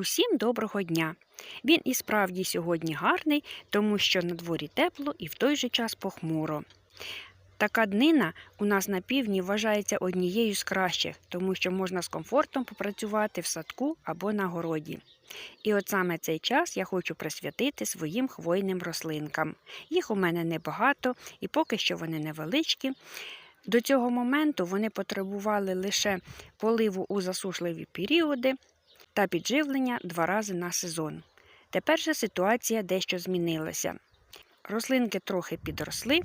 Усім доброго дня! Він і справді сьогодні гарний, тому що на дворі тепло і в той же час похмуро. Така днина у нас на півдні вважається однією з кращих, тому що можна з комфортом попрацювати в садку або на городі. І от саме цей час я хочу присвятити своїм хвойним рослинкам. Їх у мене небагато, і поки що вони невеличкі. До цього моменту вони потребували лише поливу у засушливі періоди та підживлення два рази на сезон. Тепер же ситуація дещо змінилася. Рослинки трохи підросли,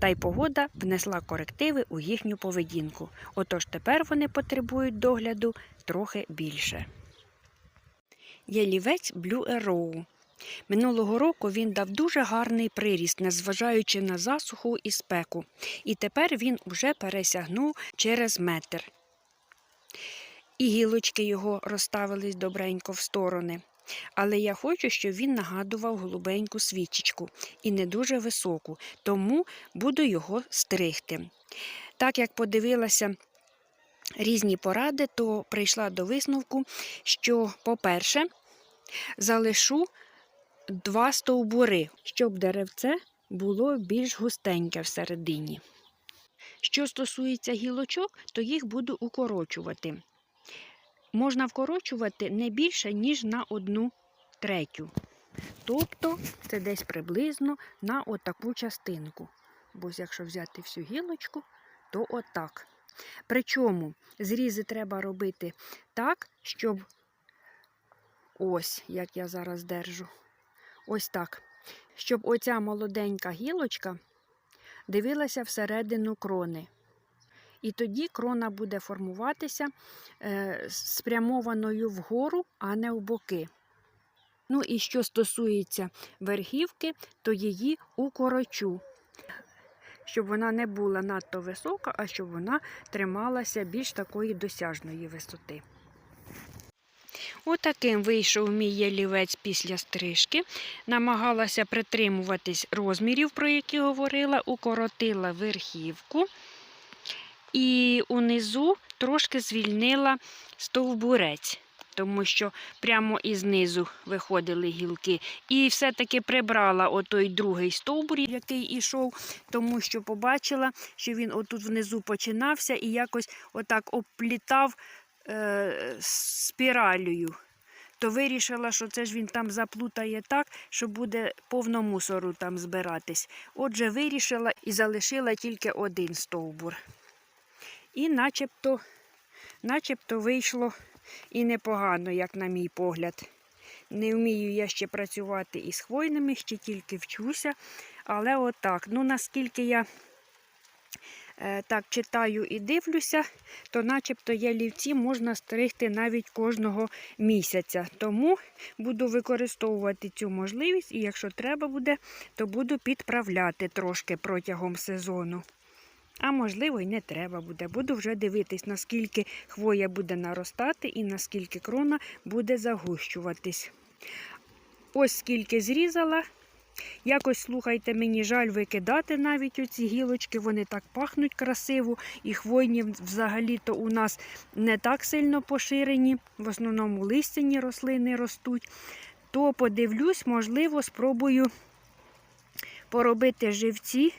та й погода внесла корективи у їхню поведінку. Отож тепер вони потребують догляду трохи більше. Ялівець Blue Arrow. Минулого року він дав дуже гарний приріст, незважаючи на засуху і спеку, і тепер він уже пересягнув через метр. І гілочки його розставились добренько в сторони. Але я хочу, щоб він нагадував голубеньку свічечку і не дуже високу, тому буду його стригти. Так як подивилася різні поради, то прийшла до висновку, що, по-перше, залишу два стовбури, щоб деревце було більш густеньке всередині. Що стосується гілочок, то їх буду укорочувати. Можна вкорочувати не більше, ніж на одну третю. Тобто це десь приблизно на отаку частинку. Бо якщо взяти всю гілочку, то отак. Причому зрізи треба робити так, щоб ось, як я зараз держу, ось так. Щоб оця молоденька гілочка дивилася всередину крони. І тоді крона буде формуватися е, спрямованою вгору, а не в боки. Ну і що стосується верхівки, то її укорочу, щоб вона не була надто висока, а щоб вона трималася більш такої досяжної висоти. Отаким вийшов мій ялівець після стрижки. Намагалася притримуватись розмірів, про які говорила, укоротила верхівку. І унизу трошки звільнила стовбурець, тому що прямо із низу виходили гілки. І все-таки прибрала отой другий стовбур, який ішов, тому що побачила, що він отут внизу починався і якось отак оплітав е, спіралею. То вирішила, що це ж він там заплутає так, що буде повно мусору там збиратись. Отже, вирішила і залишила тільки один стовбур. І начебто, начебто вийшло і непогано, як на мій погляд. Не вмію я ще працювати із хвойними, ще тільки вчуся. Але отак. Ну, наскільки я е, так читаю і дивлюся, то начебто ялівці можна стригти навіть кожного місяця. Тому буду використовувати цю можливість, і якщо треба буде, то буду підправляти трошки протягом сезону. А можливо, й не треба буде. Буду вже дивитись, наскільки хвоя буде наростати і наскільки крона буде загущуватись. Ось скільки зрізала. Якось, слухайте, мені жаль викидати навіть оці гілочки, вони так пахнуть красиво, і хвойні взагалі-то у нас не так сильно поширені, в основному листяні рослини ростуть. То подивлюсь, можливо, спробую поробити живці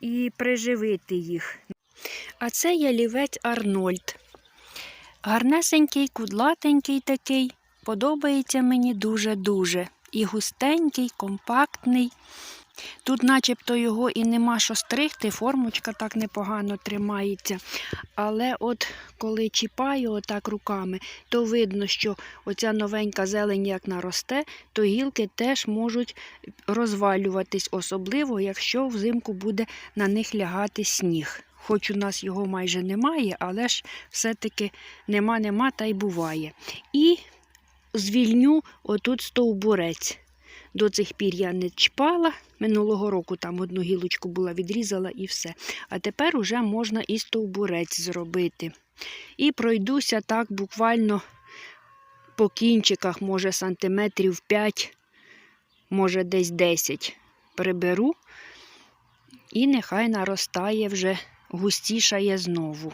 і приживити їх. А це ялівець Арнольд. Гарнесенький, кудлатенький такий. Подобається мені дуже-дуже. І густенький, компактний. Тут начебто його і нема що стригти, формочка так непогано тримається. Але от коли чіпаю отак руками, то видно, що оця новенька зелень як наросте, то гілки теж можуть розвалюватись, особливо, якщо взимку буде на них лягати сніг. Хоч у нас його майже немає, але ж все-таки нема-нема та й буває. І звільню отут стовбурець. До цих пір я не чпала. Минулого року там одну гілочку була, відрізала і все. А тепер уже можна і стовбурець зробити. І пройдуся так буквально по кінчиках, може, сантиметрів 5, може, десь 10. Приберу і нехай наростає вже густішає знову.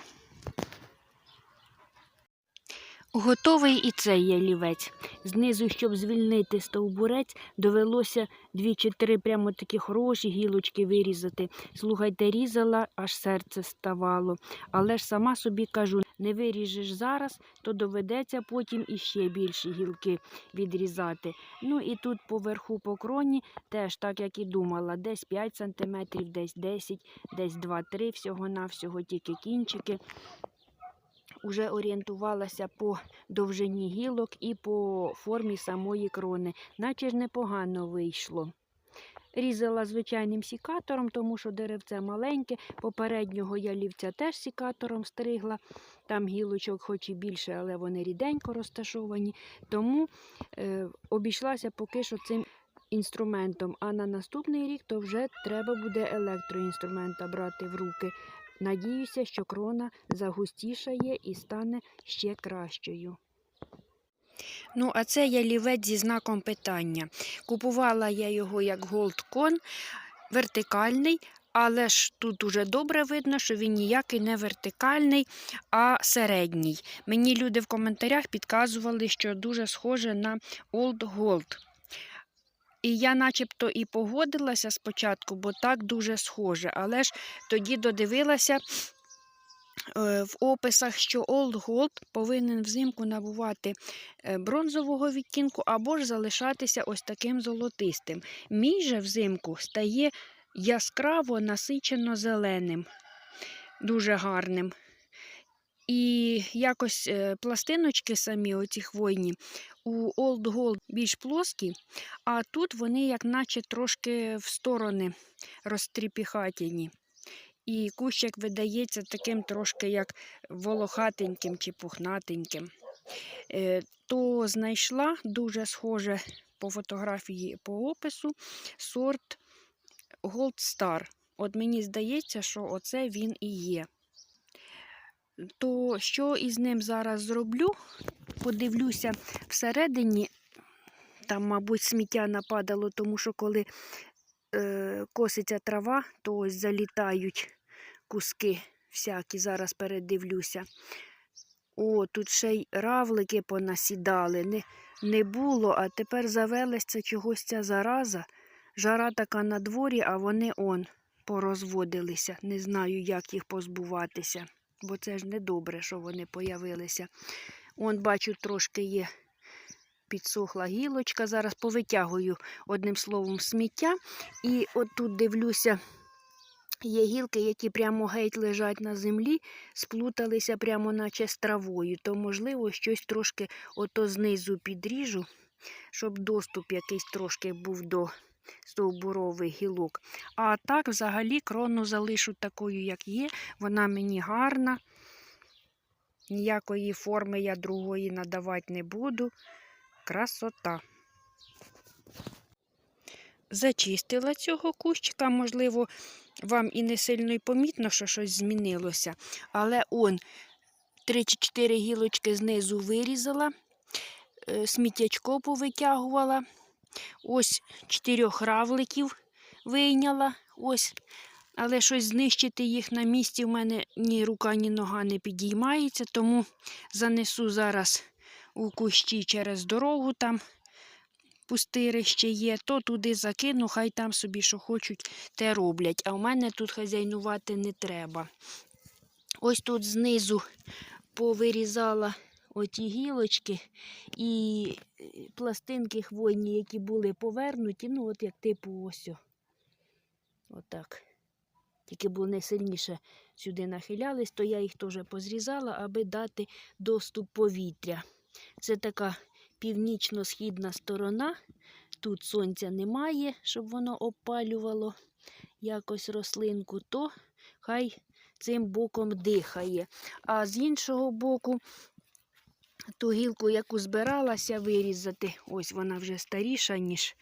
Готовий і цей ялівець. Знизу, щоб звільнити стовбурець, довелося дві чи три прямо такі хороші гілочки вирізати. Слухайте, різала, аж серце ставало. Але ж сама собі кажу, не виріжеш зараз, то доведеться потім іще більші гілки відрізати. Ну і тут поверху по кроні теж, так як і думала, десь 5 см, десь 10, десь 2-3 всього-навсього, тільки кінчики. Уже орієнтувалася по довжині гілок і по формі самої крони, наче ж непогано вийшло. Різала звичайним сікатором, тому що деревце маленьке. Попереднього ялівця теж сікатором стригла. Там гілочок хоч і більше, але вони ріденько розташовані. Тому е, обійшлася поки що цим інструментом. А на наступний рік то вже треба буде електроінструмента брати в руки. Надіюся, що крона загустішає і стане ще кращою. Ну, а це ялівець зі знаком питання. Купувала я його як голдкон, вертикальний, але ж тут уже добре видно, що він ніякий не вертикальний, а середній. Мені люди в коментарях підказували, що дуже схоже на Old Gold. І я начебто і погодилася спочатку, бо так дуже схоже. Але ж тоді додивилася е, в описах, що Old Gold повинен взимку набувати е, бронзового відтінку або ж залишатися ось таким золотистим. Мій же взимку стає яскраво насичено зеленим, дуже гарним. І якось е, пластиночки самі, оці хвойні, у Old Gold більш плоскі, а тут вони, як наче трошки в сторони розтріпіхатіні. І кущик видається таким трошки як волохатеньким чи пухнатеньким. Е, То знайшла дуже схоже по фотографії по опису сорт Gold Star. От мені здається, що оце він і є. То що із ним зараз зроблю? Подивлюся всередині. Там, мабуть, сміття нападало, тому що коли е, коситься трава, то ось залітають куски всякі. Зараз передивлюся. О, тут ще й равлики понасідали. Не, не було, а тепер завелася чогось ця зараза. Жара така на дворі, а вони он порозводилися. Не знаю, як їх позбуватися, бо це ж не добре, що вони появилися. Он, бачу, трошки є підсохла гілочка. Зараз повитягую одним словом сміття. І от тут дивлюся, є гілки, які прямо геть лежать на землі, сплуталися прямо наче з травою. То, можливо, щось трошки ото знизу підріжу, щоб доступ якийсь трошки був до стовбурових гілок. А так, взагалі, крону залишу такою, як є. Вона мені гарна. Ніякої форми я другої надавати не буду. Красота. Зачистила цього кущика, можливо, вам і не сильно й помітно, що щось змінилося. Але он 3 чи 4 гілочки знизу вирізала, е, сміттячко повитягувала. Ось чотирьох равликів вийняла. Ось але щось знищити їх на місці в мене ні рука, ні нога не підіймається, тому занесу зараз у кущі через дорогу, там пустирище є, то туди закину, хай там собі що хочуть, те роблять. А в мене тут хазяйнувати не треба. Ось тут знизу повирізала оті гілочки і пластинки хвойні, які були повернуті, ну, от як типу ось. Отак тільки б вони сильніше сюди нахилялись, то я їх теж позрізала, аби дати доступ повітря. Це така північно-східна сторона. Тут сонця немає, щоб воно опалювало якось рослинку, то хай цим боком дихає. А з іншого боку, ту гілку, яку збиралася вирізати, ось вона вже старіша, ніж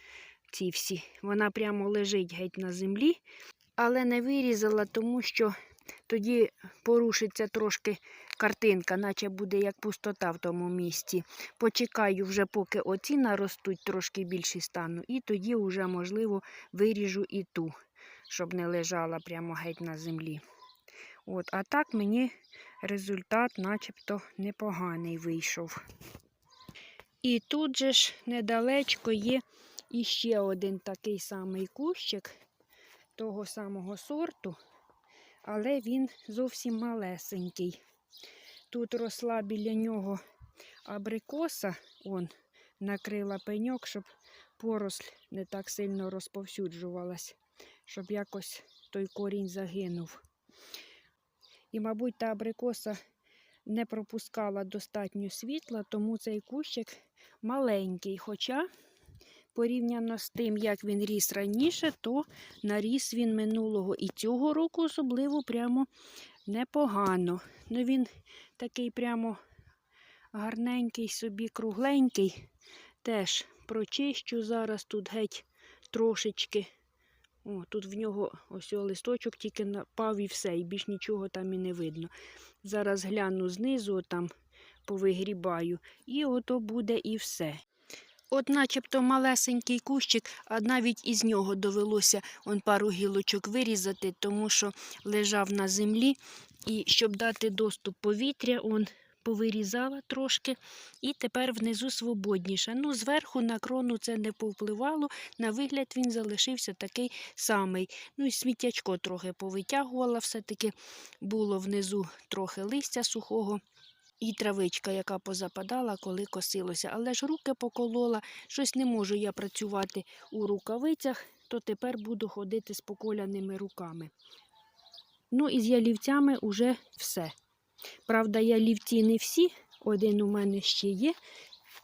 ці всі. Вона прямо лежить геть на землі але не вирізала, тому що тоді порушиться трошки картинка, наче буде як пустота в тому місці. Почекаю вже, поки оці наростуть, трошки більші стану, і тоді вже, можливо, виріжу і ту, щоб не лежала прямо геть на землі. От, а так мені результат начебто непоганий вийшов. І тут же ж недалечко є іще один такий самий кущик того самого сорту, але він зовсім малесенький. Тут росла біля нього абрикоса, он накрила пеньок, щоб поросль не так сильно розповсюджувалась, щоб якось той корінь загинув. І, мабуть, та абрикоса не пропускала достатньо світла, тому цей кущик маленький. Хоча, порівняно з тим, як він ріс раніше, то наріс він минулого і цього року особливо прямо непогано. Ну він такий прямо гарненький собі, кругленький. Теж прочищу зараз тут геть трошечки. О, тут в нього ось листочок тільки напав і все, і більш нічого там і не видно. Зараз гляну знизу, там повигрібаю, і ото буде і все. От начебто малесенький кущик, а навіть із нього довелося он пару гілочок вирізати, тому що лежав на землі. І щоб дати доступ повітря, он повирізала трошки, і тепер внизу свободніше. Ну, зверху на крону це не повпливало, на вигляд він залишився такий самий. Ну і сміттячко трохи повитягувала, все-таки було внизу трохи листя сухого. І травичка, яка позападала, коли косилося. Але ж руки поколола, щось не можу я працювати у рукавицях, то тепер буду ходити з поколяними руками. Ну і з ялівцями уже все. Правда, ялівці не всі, один у мене ще є,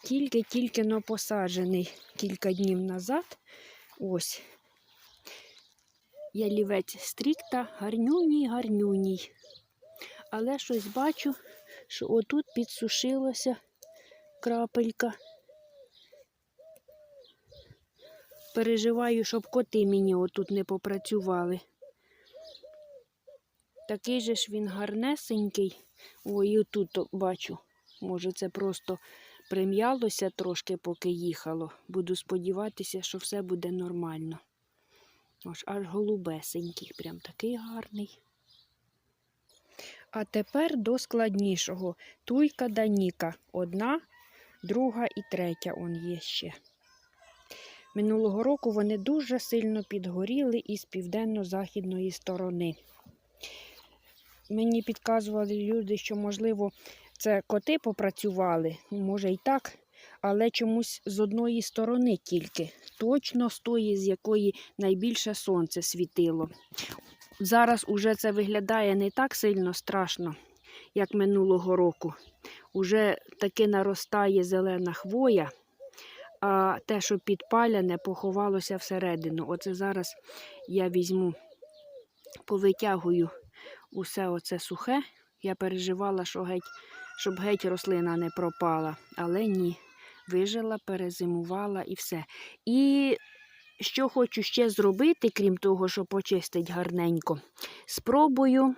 тільки-тільки но посаджений кілька днів назад. Ось. Ялівець стрікта, гарнюній, гарнюній. Але щось бачу, що отут підсушилося крапелька. Переживаю, щоб коти мені отут не попрацювали. Такий же ж він гарнесенький. Ой, і тут бачу. Може, це просто прим'ялося трошки, поки їхало. Буду сподіватися, що все буде нормально. Ось аж голубесенький, прям такий гарний. А тепер до складнішого. Туйка да ніка. Одна, друга і третя он є ще. Минулого року вони дуже сильно підгоріли із південно-західної сторони. Мені підказували люди, що, можливо, це коти попрацювали, може і так, але чомусь з одної сторони тільки. Точно з тої, з якої найбільше сонце світило. Зараз уже це виглядає не так сильно страшно, як минулого року. Уже таки наростає зелена хвоя, а те, що підпаляне, поховалося всередину. Оце зараз я візьму, повитягую усе оце сухе. Я переживала, що геть, щоб геть рослина не пропала, але ні. Вижила, перезимувала і все. І що хочу ще зробити, крім того, що почистить гарненько, спробую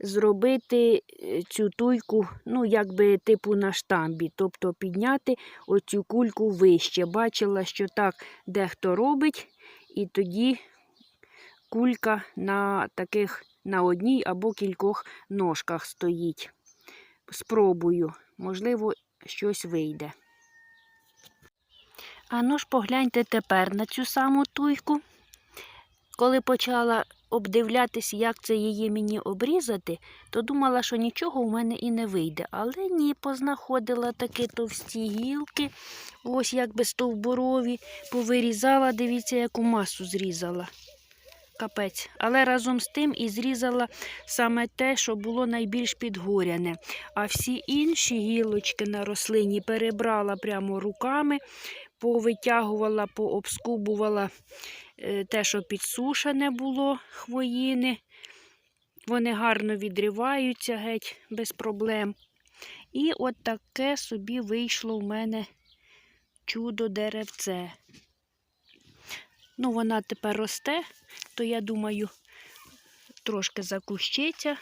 зробити е, цю туйку, ну, якби типу на штамбі, тобто підняти оцю кульку вище. Бачила, що так дехто робить, і тоді кулька на таких на одній або кількох ножках стоїть. Спробую, можливо, щось вийде. А ну ж погляньте тепер на цю саму туйку. Коли почала обдивлятись, як це її мені обрізати, то думала, що нічого у мене і не вийде. Але ні, познаходила такі товсті гілки, ось як би стовбурові, повирізала, дивіться, яку масу зрізала. Капець. Але разом з тим і зрізала саме те, що було найбільш підгоряне. А всі інші гілочки на рослині перебрала прямо руками, повитягувала, пообскубувала е, те, що підсушене було хвоїни. Вони гарно відриваються геть без проблем. І от таке собі вийшло в мене чудо деревце. Ну, вона тепер росте, то я думаю, трошки закущиться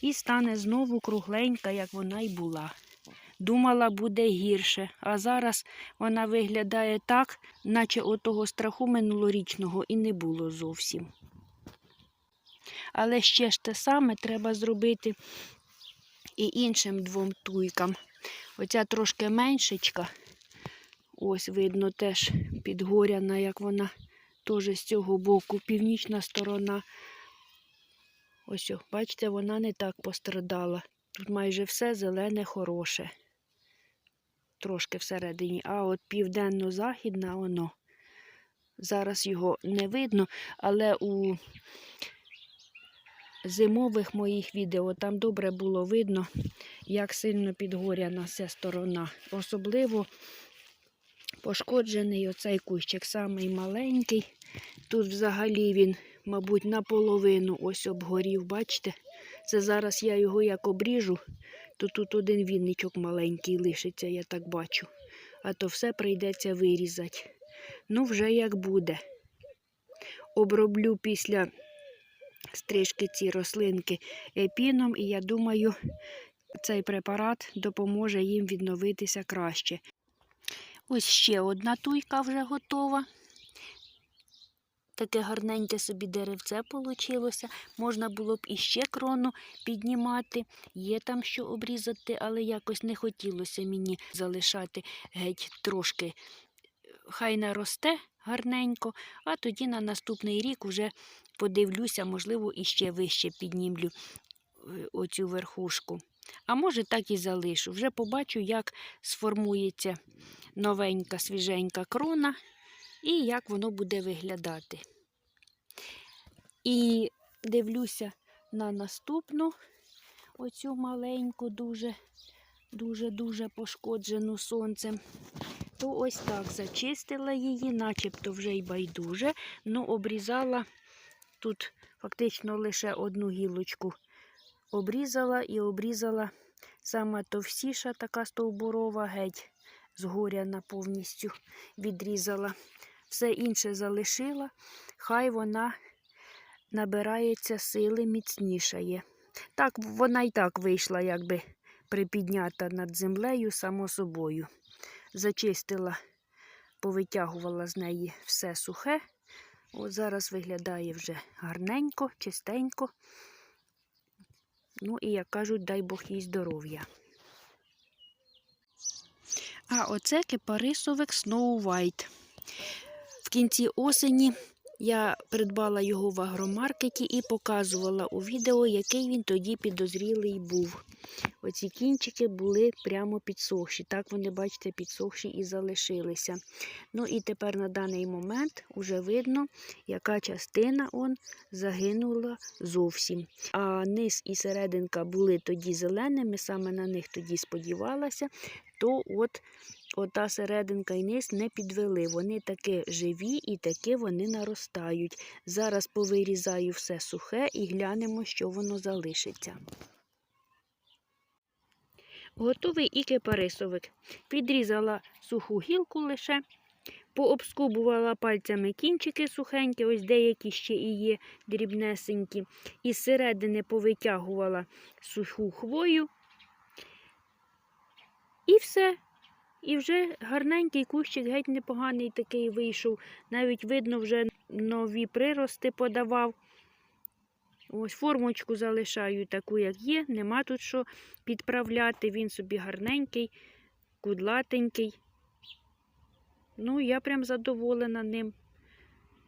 і стане знову кругленька, як вона й була. Думала, буде гірше, а зараз вона виглядає так, наче отого страху минулорічного і не було зовсім. Але ще ж те саме треба зробити і іншим двом туйкам. Оця трошки меншечка. Ось видно теж підгоряна, як вона теж з цього боку, північна сторона. Ось, бачите, вона не так пострадала. Тут майже все зелене хороше. Трошки всередині. А от південно-західна воно. Зараз його не видно, але у зимових моїх відео там добре було видно, як сильно підгоряна ця сторона. Особливо пошкоджений оцей кущик, самий маленький. Тут взагалі він, мабуть, наполовину ось обгорів, бачите? Це зараз я його як обріжу, то тут один вінничок маленький лишиться, я так бачу. А то все прийдеться вирізати. Ну, вже як буде. Оброблю після стрижки ці рослинки епіном, і я думаю, цей препарат допоможе їм відновитися краще. Ось ще одна туйка вже готова. Таке гарненьке собі деревце вийшло. Можна було б іще крону піднімати. Є там що обрізати, але якось не хотілося мені залишати геть трошки. Хай наросте гарненько, а тоді на наступний рік уже подивлюся, можливо, іще вище піднімлю е, оцю верхушку. А може, так і залишу. Вже побачу, як сформується новенька, свіженька крона і як воно буде виглядати. І дивлюся на наступну, оцю маленьку, дуже, дуже, дуже пошкоджену сонцем. То ось так зачистила її, начебто вже й байдуже, ну обрізала тут фактично лише одну гілочку. Обрізала і обрізала сама товстіша така стовбурова геть згоряна повністю відрізала. Все інше залишила, хай вона набирається сили, міцнішає. Так, вона і так вийшла, якби припіднята над землею, само собою. Зачистила, повитягувала з неї все сухе. От зараз виглядає вже гарненько, чистенько. Ну і, як кажуть, дай Бог їй здоров'я. А оце кипарисовик Snow White. Кінці осені я придбала його в агромаркеті і показувала у відео, який він тоді підозрілий був. Оці кінчики були прямо підсохші. Так вони, бачите, підсохші і залишилися. Ну і тепер на даний момент вже видно, яка частина он загинула зовсім. А низ і серединка були тоді зеленими, саме на них тоді сподівалася, то от ота серединка і низ не підвели. Вони таки живі і таки вони наростають. Зараз повирізаю все сухе і глянемо, що воно залишиться. Готовий і кипарисовик. Підрізала суху гілку лише, пообскубувала пальцями кінчики сухенькі, ось деякі ще і є дрібнесенькі. Із середини повитягувала суху хвою. І все. І вже гарненький кущик, геть непоганий такий вийшов. Навіть видно, вже нові прирости подавав. Ось формочку залишаю таку, як є. Нема тут що підправляти. Він собі гарненький, кудлатенький. Ну, я прям задоволена ним.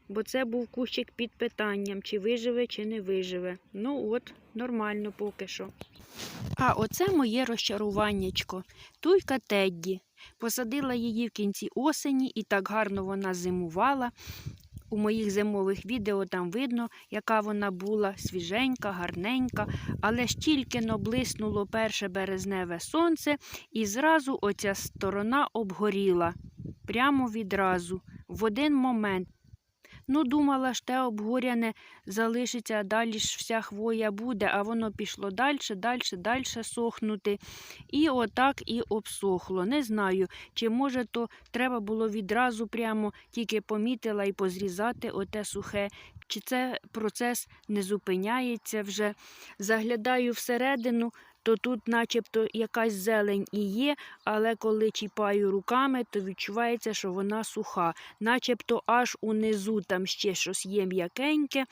Бо це був кущик під питанням, чи виживе, чи не виживе. Ну, от, нормально поки що. А оце моє розчаруваннячко. Туйка Тедді. Посадила її в кінці осені і так гарно вона зимувала. У моїх зимових відео там видно, яка вона була, свіженька, гарненька, але ж тільки но блиснуло перше березневе сонце, і зразу оця сторона обгоріла. Прямо відразу, в один момент. Ну, думала ж, те обгоряне залишиться, далі ж вся хвоя буде, а воно пішло далі, далі, далі сохнути. І отак і обсохло. Не знаю, чи може то треба було відразу прямо тільки помітила і позрізати оте сухе, чи це процес не зупиняється вже. Заглядаю всередину, то тут начебто якась зелень і є, але коли чіпаю руками, то відчувається, що вона суха. Начебто аж унизу там ще щось є м'якеньке.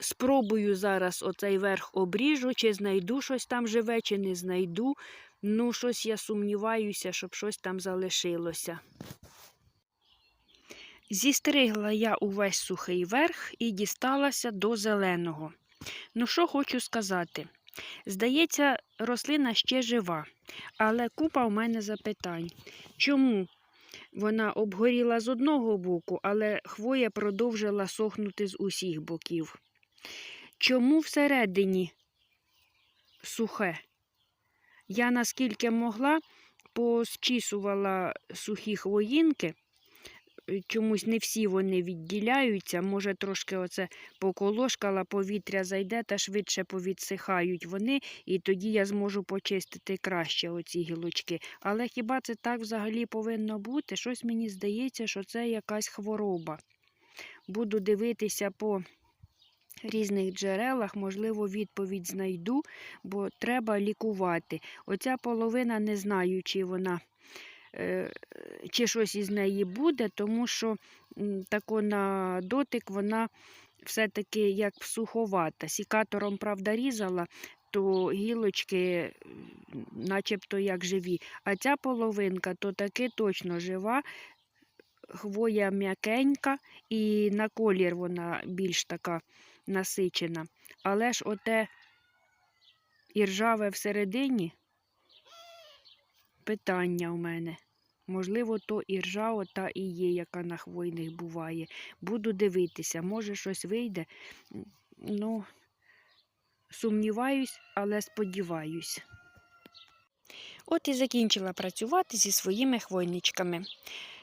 Спробую зараз оцей верх обріжу, чи знайду щось там живе, чи не знайду. Ну, щось я сумніваюся, щоб щось там залишилося. Зістригла я увесь сухий верх і дісталася до зеленого. Ну, що хочу сказати. Здається, рослина ще жива, але купа в мене запитань. Чому вона обгоріла з одного боку, але хвоя продовжила сохнути з усіх боків? Чому всередині сухе? Я наскільки могла, посчісувала сухі хвоїнки. Е, Чомусь не всі вони відділяються. Може, трошки оце поколошкала, повітря зайде та швидше повідсихають вони, і тоді я зможу почистити краще оці гілочки. Але хіба це так взагалі повинно бути? Щось мені здається, що це якась хвороба. Буду дивитися по різних джерелах, можливо, відповідь знайду, бо треба лікувати. Оця половина не знаю, чи вона. Е, Чи щось із неї буде, тому що тако на дотик вона все-таки як суховата. Сікатором, правда, різала, то гілочки начебто як живі. А ця половинка то таки точно жива, хвоя м'якенька і на колір вона більш така насичена. Але ж оте іржаве всередині питання у мене. Можливо, то і іржа ота і є, яка на хвойних буває. Буду дивитися, може щось вийде. Ну, сумніваюсь, але сподіваюсь. От і закінчила працювати зі своїми хвойничками.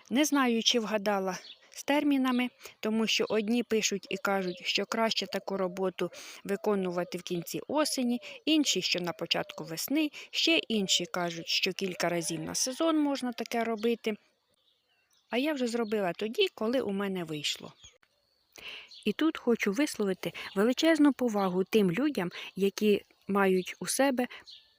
Не знаю, чи вгадала з термінами, тому що одні пишуть і кажуть, що краще таку роботу виконувати в кінці осені, інші, що на початку весни, ще інші кажуть, що кілька разів на сезон можна таке робити. А я вже зробила тоді, коли у мене вийшло. І тут хочу висловити величезну повагу тим людям, які мають у себе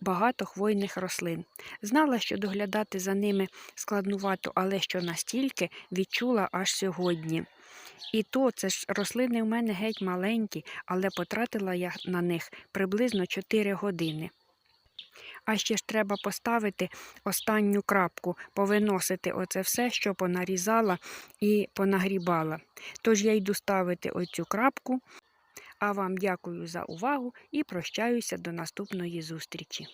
багато хвойних рослин. Знала, що доглядати за ними складнувато, але що настільки відчула аж сьогодні. І то це ж рослини в мене геть маленькі, але потратила я на них приблизно 4 години. А ще ж треба поставити останню крапку, повиносити оце все, що понарізала і понагрібала. Тож я йду ставити оцю крапку. А вам дякую за увагу і прощаюся до наступної зустрічі.